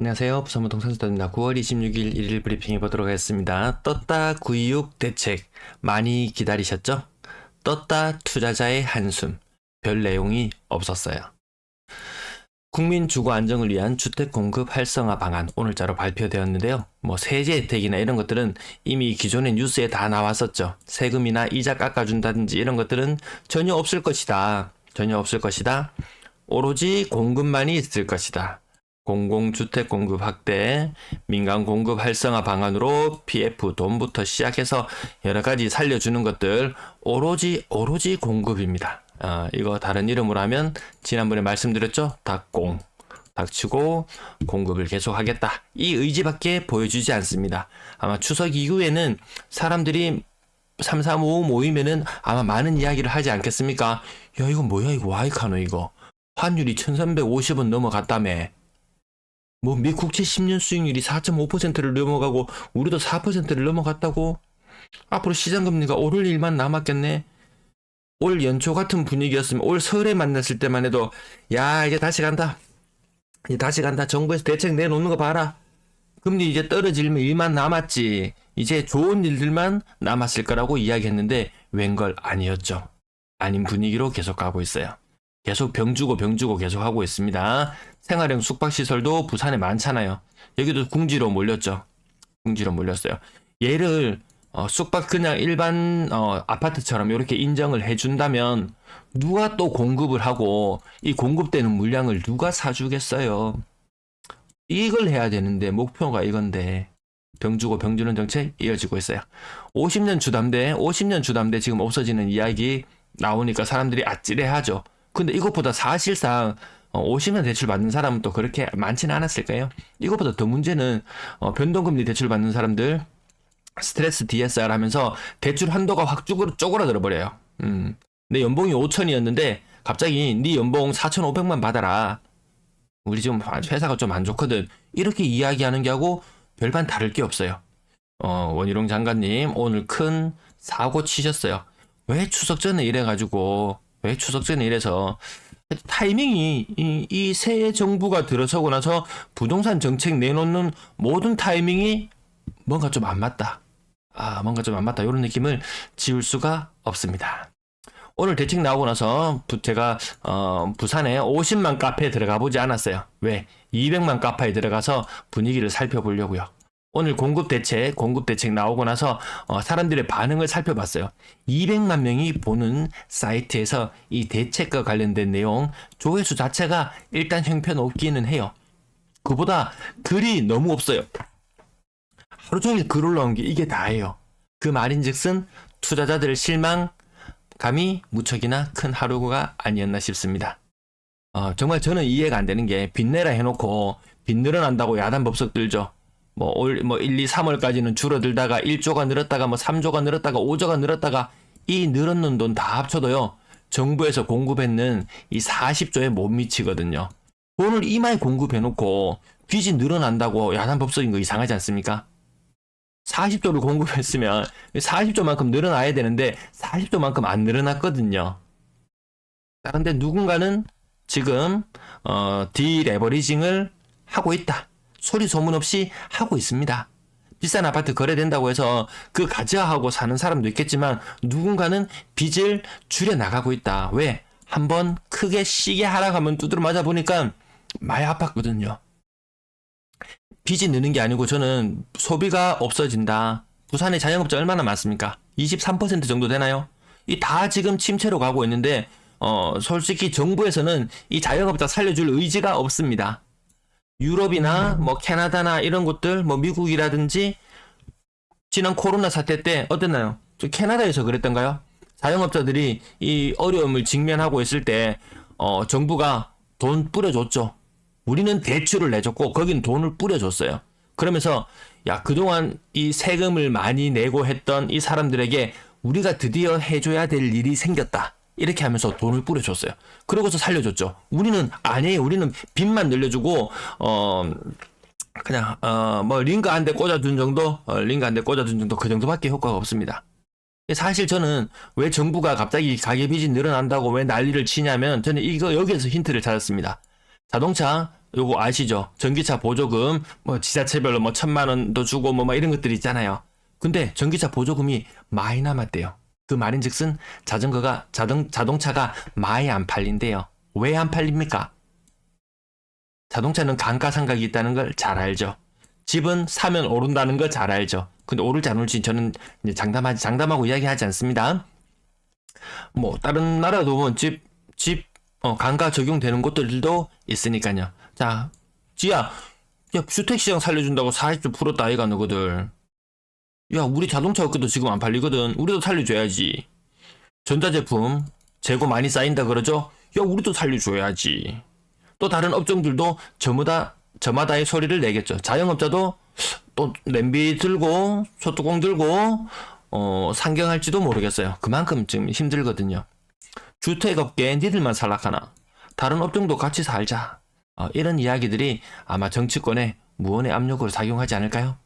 안녕하세요. 부산부동 선수단입니다. 9월 26일 일일 브리핑 해 보도록 하겠습니다. 떴다 구이육 대책 많이 기다리셨죠? 떴다 투자자의 한숨 별 내용이 없었어요. 국민 주거 안정을 위한 주택 공급 활성화 방안 오늘자로 발표되었는데요. 뭐 세제 혜택이나 이런 것들은 이미 기존의 뉴스에 다 나왔었죠. 세금이나 이자 깎아준다든지 이런 것들은 전혀 없을 것이다. 전혀 없을 것이다. 오로지 공급만이 있을 것이다. 공공주택 공급 확대, 민간 공급 활성화 방안으로 PF 돈부터 시작해서 여러 가지 살려주는 것들 오로지 오로지 공급입니다. 어, 이거 다른 이름으로 하면 지난번에 말씀드렸죠? 닭공. 닥치고 공급을 계속하겠다. 이 의지밖에 보여주지 않습니다. 아마 추석 이후에는 사람들이 3355 모이면은 아마 많은 이야기를 하지 않겠습니까? 야, 이거 뭐야, 이거 와이카노, 이거. 환율이 1350원 넘어갔다며. 뭐 미국채 10년 수익률이 4.5%를 넘어가고 우리도 4%를 넘어갔다고? 앞으로 시장 금리가 오를 일만 남았겠네. 올 연초 같은 분위기였으면 올 설에 만났을 때만 해도 야 이제 다시 간다. 이제 다시 간다. 정부에서 대책 내놓는 거 봐라. 금리 이제 떨어질 일만 남았지. 이제 좋은 일들만 남았을 거라고 이야기했는데 웬걸 아니었죠. 아닌 분위기로 계속 가고 있어요. 계속 병 주고 병 주고 계속 하고 있습니다. 생활형 숙박시설도 부산에 많잖아요. 여기도 궁지로 몰렸죠. 궁지로 몰렸어요. 얘를 어, 숙박 그냥 일반 어, 아파트처럼 이렇게 인정을 해준다면 누가 또 공급을 하고 이 공급되는 물량을 누가 사주겠어요. 이걸 해야 되는데 목표가 이건데 병 주고 병 주는 정책 이어지고 있어요. 50년 주담대, 50년 주담대 지금 없어지는 이야기 나오니까 사람들이 아찔해하죠. 근데 이것보다 사실상 어, 50년 대출 받는 사람은 또 그렇게 많지는 않았을 거예요. 이것보다 더 문제는 어, 변동금리 대출 받는 사람들 스트레스 DSR 하면서 대출 한도가 확 쪼그라들어 버려요. 음. 내 연봉이 5천이었는데 갑자기 네 연봉 4,500만 받아라. 우리 지금 회사가 좀 안 좋거든. 이렇게 이야기하는 게 하고 별반 다를 게 없어요. 어, 원희룡 장관님 오늘 큰 사고 치셨어요. 왜 추석 전에 이래가지고 왜 추석 전에 이래서 타이밍이 이, 이새 정부가 들어서고 나서 부동산 정책 내놓는 모든 타이밍이 뭔가 좀 안 맞다. 아, 뭔가 좀 안 맞다. 이런 느낌을 지울 수가 없습니다. 오늘 대책 나오고 나서 부, 제가 어, 부산에 50만 카페에 들어가 보지 않았어요. 왜? 200만 카페에 들어가서 분위기를 살펴보려고요. 오늘 공급 대책, 공급 대책 나오고 나서 어, 사람들의 반응을 살펴봤어요. 200만 명이 보는 사이트에서 이 대책과 관련된 내용 조회수 자체가 일단 형편없기는 해요. 그보다 글이 너무 없어요. 하루 종일 글 올라온 게 이게 다예요. 그 말인즉슨 투자자들 실망 감이 무척이나 큰 하루가 아니었나 싶습니다. 어, 정말 저는 이해가 안 되는 게 빚내라 해놓고 빚 늘어난다고 야단 법석 들죠. 뭐, 올, 뭐, 1, 2, 3월까지는 줄어들다가 1조가 늘었다가 뭐 3조가 늘었다가 5조가 늘었다가 이 늘었는 돈 다 합쳐도요. 정부에서 공급했는 이 40조에 못 미치거든요. 돈을 이마에 공급해놓고 빚이 늘어난다고 야단 법석인 거 이상하지 않습니까? 40조를 공급했으면 40조만큼 늘어나야 되는데 40조만큼 안 늘어났거든요. 그런데 누군가는 지금 어, 디레버리징을 하고 있다. 소리 소문 없이 하고 있습니다. 비싼 아파트 거래된다고 해서 그 가져하고 사는 사람도 있겠지만 누군가는 빚을 줄여 나가고 있다. 왜? 한번 크게 시계 하락하면 두드려 맞아 보니까 많이 아팠거든요. 빚이 느는 게 아니고 저는 소비가 없어진다. 부산에 자영업자 얼마나 많습니까? 23% 정도 되나요? 이 다 지금 침체로 가고 있는데 어 솔직히 정부에서는 이 자영업자 살려줄 의지가 없습니다. 유럽이나 뭐 캐나다나 이런 곳들 뭐 미국이라든지 지난 코로나 사태 때 어땠나요? 저 캐나다에서 그랬던가요? 자영업자들이 이 어려움을 직면하고 있을 때 어, 정부가 돈 뿌려줬죠. 우리는 대출을 내줬고 거긴 돈을 뿌려줬어요. 그러면서 야 그동안 이 세금을 많이 내고 했던 이 사람들에게 우리가 드디어 해줘야 될 일이 생겼다. 이렇게 하면서 돈을 뿌려줬어요. 그러고서 살려줬죠. 우리는 아니에요. 우리는 빚만 늘려주고 어 그냥 어 뭐 링크 한 대 꽂아준 정도, 어, 링크 한 대 꽂아준 정도 그 정도밖에 효과가 없습니다. 사실 저는 왜 정부가 갑자기 가계 빚이 늘어난다고 왜 난리를 치냐면 저는 이거 여기에서 힌트를 찾았습니다. 자동차 요거 아시죠? 전기차 보조금 뭐 지자체별로 뭐 천만 원도 주고 뭐, 막 이런 것들이 있잖아요. 근데 전기차 보조금이 많이 남았대요. 그 말인즉슨 자전거가 자동 자동차가 많이 안 팔린대요. 왜 안 팔립니까? 자동차는 감가상각이 있다는 걸 잘 알죠. 집은 사면 오른다는 거잘 알죠. 근데 오를지 안 오를지 저는 장담하지 장담하고 이야기하지 않습니다. 뭐 다른 나라도 뭐집집 어, 감가 적용되는 곳들도 있으니까요. 자, 지야, 야 주택 시장 살려준다고 40% 따위가 너거들. 야, 우리 자동차 업계도 지금 안 팔리거든. 우리도 살려줘야지. 전자제품 재고 많이 쌓인다 그러죠? 야, 우리도 살려줘야지. 또 다른 업종들도 저마다 저마다의 소리를 내겠죠. 자영업자도 또 냄비 들고 소뚜껑 들고 어, 상경할지도 모르겠어요. 그만큼 지금 힘들거든요. 주택업계 니들만 살락하나 다른 업종도 같이 살자. 어, 이런 이야기들이 아마 정치권에 무언의 압력으로 작용하지 않을까요?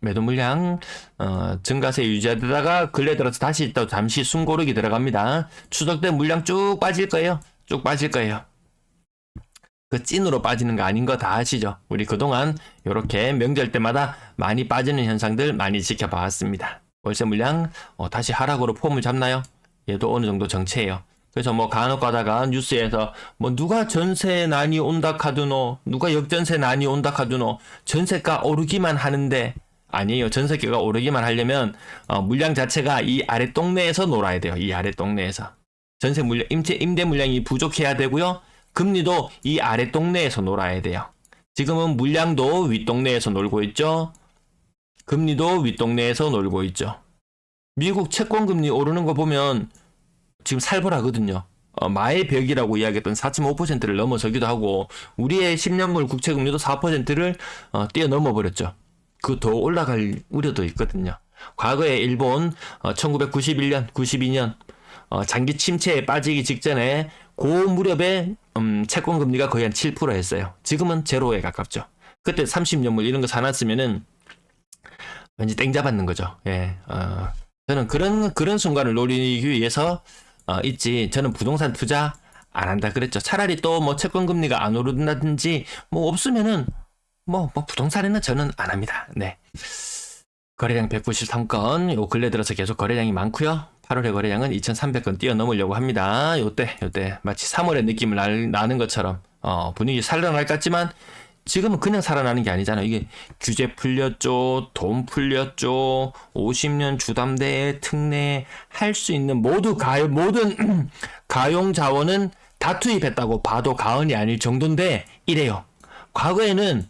매도 물량 어, 증가세 유지하다가 근래 들어서 다시 또 잠시 숨고르기 들어갑니다. 추석 때 물량 쭉 빠질 거예요. 쭉 빠질 거예요. 그 찐으로 빠지는 거 아닌 거 다 아시죠? 우리 그동안 이렇게 명절 때마다 많이 빠지는 현상들 많이 지켜봐왔습니다. 월세 물량 어, 다시 하락으로 폼을 잡나요? 얘도 어느 정도 정체예요. 그래서 뭐 간혹 가다가 뉴스에서 뭐 누가 전세 난이 온다 카드노 누가 역전세 난이 온다 카드노 전세가 오르기만 하는데 아니에요. 전세가가 오르기만 하려면 어, 물량 자체가 이 아래 동네에서 놀아야 돼요. 이 아래 동네에서. 전세 물량 임대 임대 물량이 부족해야 되고요. 금리도 이 아래 동네에서 놀아야 돼요. 지금은 물량도 윗 동네에서 놀고 있죠. 금리도 윗 동네에서 놀고 있죠. 미국 채권 금리 오르는 거 보면 지금 살벌하거든요. 어, 마의 벽이라고 이야기했던 4.5%를 넘어서기도 하고 우리의 10년물 국채 금리도 4%를 어, 뛰어넘어 버렸죠. 그 더 올라갈 우려도 있거든요. 과거에 일본 어, 1991년, 92년 어, 장기 침체에 빠지기 직전에 그 무렵에 음, 채권 금리가 거의 한 7%였어요. 지금은 제로에 가깝죠. 그때 30년물 이런 거 사놨으면은 왠지 땡 잡았는 거죠. 예. 어, 저는 그런 그런 순간을 노리기 위해서 어, 있지. 저는 부동산 투자 안 한다 그랬죠. 차라리 또 뭐 채권 금리가 안 오른다든지 뭐 없으면은 뭐, 뭐 부동산에는 저는 안 합니다. 네. 거래량 193건, 요 근래 들어서 계속 거래량이 많고요. 8월의 거래량은 2,300건 뛰어넘으려고 합니다. 요때, 요때 마치 3월의 느낌을 나, 나는 것처럼 어, 분위기 살아날 것 같지만 지금은 그냥 살아나는 게 아니잖아. 이게 규제 풀렸죠, 돈 풀렸죠, 50년 주담대에 특례 할 수 있는 모두 가 모든 가용 자원은 다 투입했다고 봐도 가언이 아닐 정도인데 이래요. 과거에는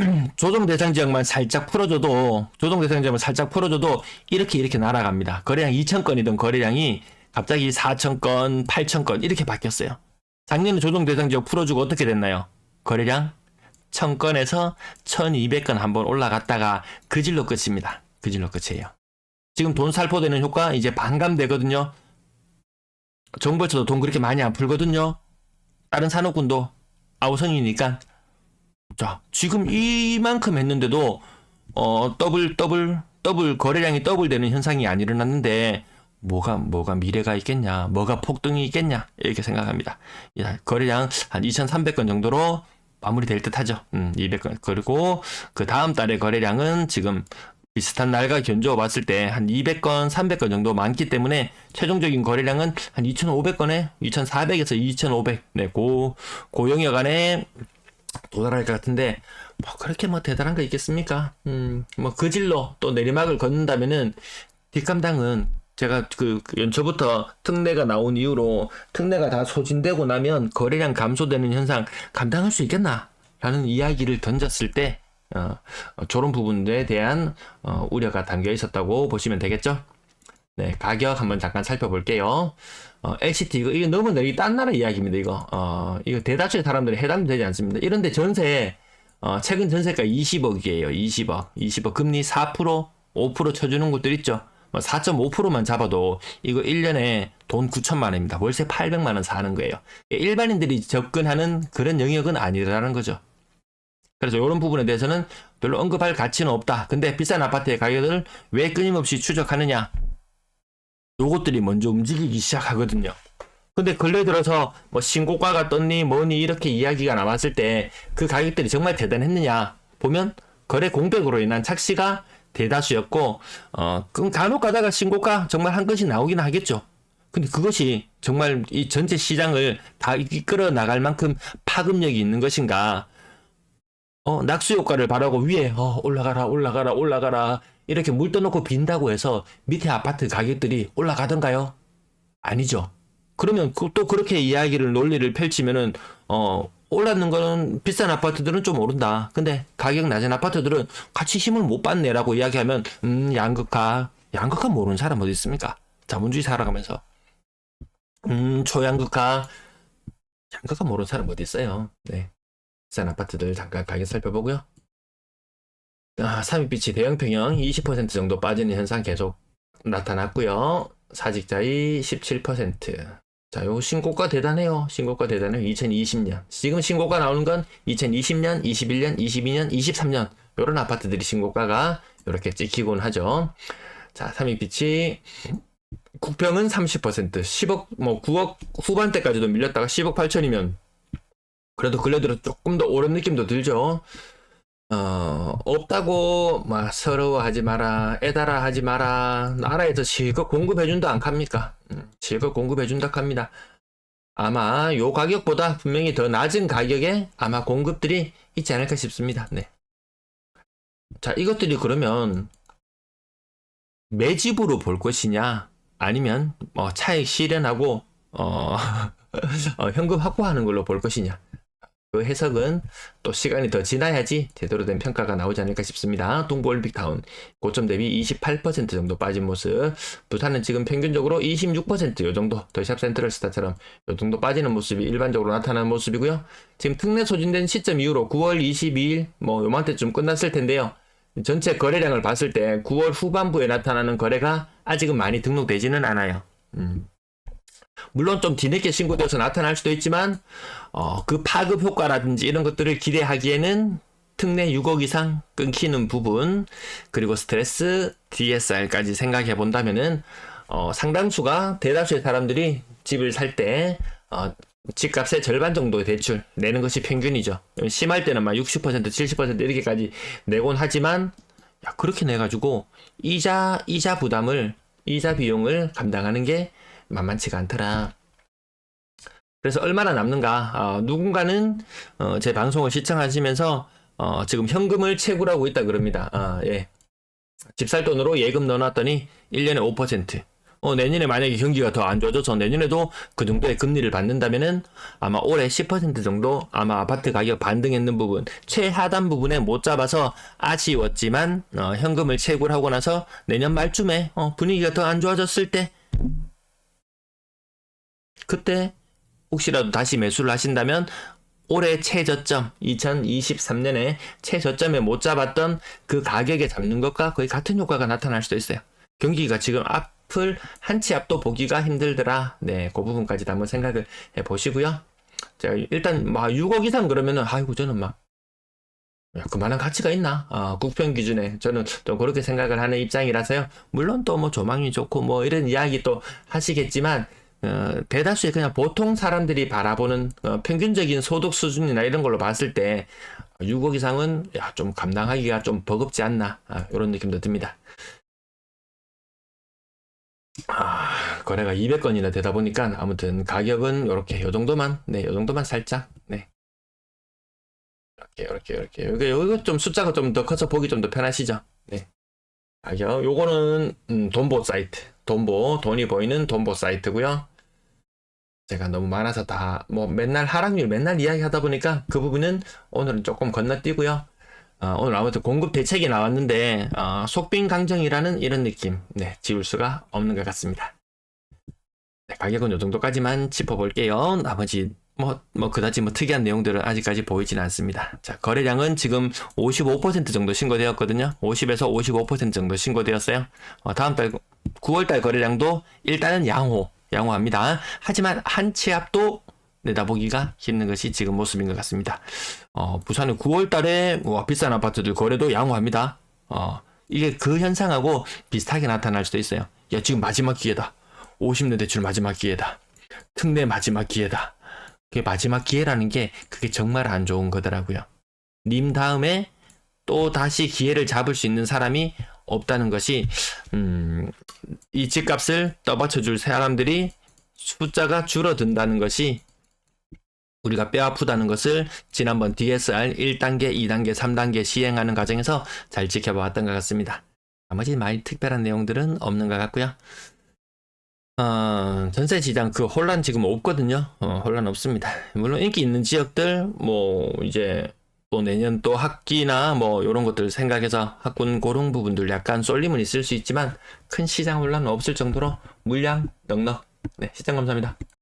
조정 대상 지역만 살짝 풀어줘도 조정 대상 지역만 살짝 풀어줘도 이렇게 이렇게 날아갑니다. 거래량 2천 건이던 거래량이 갑자기 4천 건, 8천 건 이렇게 바뀌었어요. 작년에 조정 대상 지역 풀어주고 어떻게 됐나요? 거래량 1000건에서 1200건 한번 올라갔다가 그 질로 끝입니다. 그 질로 끝이에요. 지금 돈 살포되는 효과 이제 반감되거든요. 정부에서도 돈 그렇게 많이 안 풀거든요. 다른 산업군도 아우성이니까 자 지금 이만큼 했는데도 어 더블 더블 더블 거래량이 더블 되는 현상이 안 일어났는데 뭐가 뭐가 미래가 있겠냐 뭐가 폭등이 있겠냐 이렇게 생각합니다 야, 거래량 한 2,300건 정도로 마무리될 듯하죠 음 200건 그리고 그 다음 달의 거래량은 지금 비슷한 날과 견주어 봤을 때 한 200건, 300건 정도 많기 때문에 최종적인 거래량은 한 2,500건에 2,400에서 2,500. 네, 고 고 영역 안에 도달할 것 같은데 뭐 그렇게 뭐 대단한 거 있겠습니까? 음, 뭐 그 질로 또 내리막을 걷는다면은 뒷감당은 제가 그 연초부터 특례가 나온 이후로 특례가 다 소진되고 나면 거래량 감소되는 현상 감당할 수 있겠나? 라는 이야기를 던졌을 때 어, 어, 저런 부분에 대한 어, 우려가 담겨 있었다고 보시면 되겠죠. 네, 가격 한번 잠깐 살펴볼게요. 어, LCT 이거 이거 너무 내리 딴 나라 이야기입니다. 이거 어, 이거 대다수의 사람들이 해당되지 않습니다. 이런데 전세 어, 최근 전세가 20억이에요. 20억, 20억 금리 4% 5% 쳐주는 곳들 있죠. 뭐 4.5%만 잡아도 이거 1년에 돈 9천만 원입니다. 월세 800만 원 사는 거예요. 일반인들이 접근하는 그런 영역은 아니라는 거죠. 그래서 이런 부분에 대해서는 별로 언급할 가치는 없다. 근데 비싼 아파트의 가격을 왜 끊임없이 추적하느냐? 요것들이 먼저 움직이기 시작하거든요. 근데 근래 들어서 뭐 신고가가 떴니 뭐니 이렇게 이야기가 나왔을 때 그 가격들이 정말 대단했느냐 보면 거래 공백으로 인한 착시가 대다수였고 어 간혹 가다가 신고가 정말 한 것이 나오긴 하겠죠. 근데 그것이 정말 이 전체 시장을 다 이끌어 나갈 만큼 파급력이 있는 것인가? 어, 낙수 효과를 바라고 위에 어, 올라가라 올라가라 올라가라 이렇게 물 떠놓고 빈다고 해서 밑에 아파트 가격들이 올라가던가요? 아니죠. 그러면 그- 또 그렇게 이야기를 논리를 펼치면은 어 올랐는 거는 비싼 아파트들은 좀 오른다. 근데 가격 낮은 아파트들은 같이 힘을 못 받네라고 이야기하면 음 양극화 양극화 모르는 사람 어디 있습니까? 자본주의 살아가면서 음 초양극화 양극화 모르는 사람 어디 있어요? 네비 싼 아파트들 잠깐 가격 살펴보고요. 아, 삼입빛이 대형평형 20% 정도 빠지는 현상 계속 나타났고요. 사직자의 17%. 자, 요 신고가 대단해요. 신고가 대단해요. 2020년. 지금 신고가 나오는 건 2020년, 21년, 22년, 23년. 요런 아파트들이 신고가가 이렇게 찍히곤 하죠. 자, 삼익빛이 국평은 30%, 10억, 뭐 9억 후반대까지도 밀렸다가 10억 8천이면 그래도 들어 조금 더 오른 느낌도 들죠. 어, 없다고 막 서러워하지 마라, 애달아 하지 마라. 나라에서 실컷 공급해준다 안 갑니까? 음, 실컷 공급해준다 합니다. 아마 요 가격보다 분명히 더 낮은 가격에 아마 공급들이 있지 않을까 싶습니다. 네. 자, 이것들이 그러면 매집으로 볼 것이냐, 아니면 뭐 차익 실현하고 어, 어, 현금 확보하는 걸로 볼 것이냐. 그 해석은 또 시간이 더 지나야지 제대로 된 평가가 나오지 않을까 싶습니다. 동부올림픽타운 고점 대비 28% 정도 빠진 모습. 부산은 지금 평균적으로 26%요 정도 더샵 센트럴 스타처럼 요 정도 빠지는 모습이 일반적으로 나타나는 모습이고요. 지금 특례 소진된 시점 이후로 9월 22일 뭐 요맘때쯤 끝났을 텐데요. 전체 거래량을 봤을 때 9월 후반부에 나타나는 거래가 아직은 많이 등록되지는 않아요. 음. 물론 좀 뒤늦게 신고되어서 나타날 수도 있지만 어, 그 파급 효과라든지 이런 것들을 기대하기에는 특례 6억 이상 끊기는 부분 그리고 스트레스 DSR까지 생각해 본다면은 어, 상당수가 대다수의 사람들이 집을 살때 어, 집값의 절반 정도의 대출 내는 것이 평균이죠. 심할 때는 막 60% 70% 이렇게까지 내곤 하지만 야, 그렇게 내 가지고 이자 이자 부담을 이자 비용을 감당하는 게 만만치가 않더라. 그래서 얼마나 남는가? 어, 누군가는 어, 제 방송을 시청하시면서 어, 지금 현금을 채굴하고 있다 그럽니다. 아, 예. 집살 돈으로 예금 넣어놨더니 1년에 5%. 어, 내년에 만약에 경기가 더 안 좋아져서 내년에도 그 정도의 금리를 받는다면은 아마 올해 10% 정도 아마 아파트 가격 반등했는 부분 최하단 부분에 못 잡아서 아쉬웠지만 어, 현금을 채굴하고 나서 내년 말쯤에 어, 분위기가 더 안 좋아졌을 때 그때 혹시라도 다시 매수를 하신다면 올해 최저점 2023년에 최저점에 못 잡았던 그 가격에 잡는 것과 거의 같은 효과가 나타날 수도 있어요. 경기가 지금 앞을 한 치 앞도 보기가 힘들더라. 네, 그 부분까지도 한번 생각을 해 보시고요. 자, 일단 막 6억 이상 그러면은 아이고 저는 막 야, 그만한 가치가 있나? 아, 국평 기준에 저는 또 그렇게 생각을 하는 입장이라서요. 물론 또 뭐 조망이 좋고 뭐 이런 이야기 또 하시겠지만 어, 대다수의 그냥 보통 사람들이 바라보는 어, 평균적인 소득 수준이나 이런 걸로 봤을 때 6억 이상은 야, 좀 감당하기가 좀 버겁지 않나 아, 이런 느낌도 듭니다. 아, 거래가 200건이나 되다 보니까 아무튼 가격은 이렇게 요 정도만 네, 요 정도만 살짝 네. 이렇게 이렇게 이렇게 여기 이거 좀 숫자가 좀 더 커서 보기 좀 더 편하시죠? 네. 가격 요거는 음, 돈보 사이트 돈보 돈이 보이는 돈보 사이트고요. 제가 너무 많아서 다 뭐 맨날 하락률 맨날 이야기하다 보니까 그 부분은 오늘은 조금 건너뛰고요. 어, 오늘 아무튼 공급 대책이 나왔는데 어, 속빈 강정이라는 이런 느낌 네 지울 수가 없는 것 같습니다. 네, 가격은 요 정도까지만 짚어볼게요. 나머지 뭐, 뭐, 그다지 뭐 특이한 내용들은 아직까지 보이지는 않습니다. 자, 거래량은 지금 55% 정도 신고되었거든요. 50에서 55% 정도 신고되었어요. 어, 다음 달, 9월 달 거래량도 일단은 양호, 양호합니다. 하지만 한 치 앞도 내다보기가 힘든 것이 지금 모습인 것 같습니다. 어, 부산은 9월 달에 뭐 비싼 아파트들 거래도 양호합니다. 어, 이게 그 현상하고 비슷하게 나타날 수도 있어요. 야, 지금 마지막 기회다. 50년 대출 마지막 기회다. 특례 마지막 기회다. 그게 마지막 기회라는 게 그게 정말 안 좋은 거더라고요. 님 다음에 또 다시 기회를 잡을 수 있는 사람이 없다는 것이 음, 이 집값을 떠받쳐줄 사람들이 숫자가 줄어든다는 것이 우리가 뼈 아프다는 것을 지난번 DSR 1단계, 2단계, 3단계 시행하는 과정에서 잘 지켜봐왔던 것 같습니다. 나머지 많이 특별한 내용들은 없는 것 같고요. 어, 전세 시장 그 혼란 지금 없거든요. 어, 혼란 없습니다. 물론 인기 있는 지역들 뭐 이제 또 내년 또 학기나 뭐 이런 것들 생각해서 학군 고른 부분들 약간 쏠림은 있을 수 있지만 큰 시장 혼란은 없을 정도로 물량 넉넉. 네, 시장 감사합니다.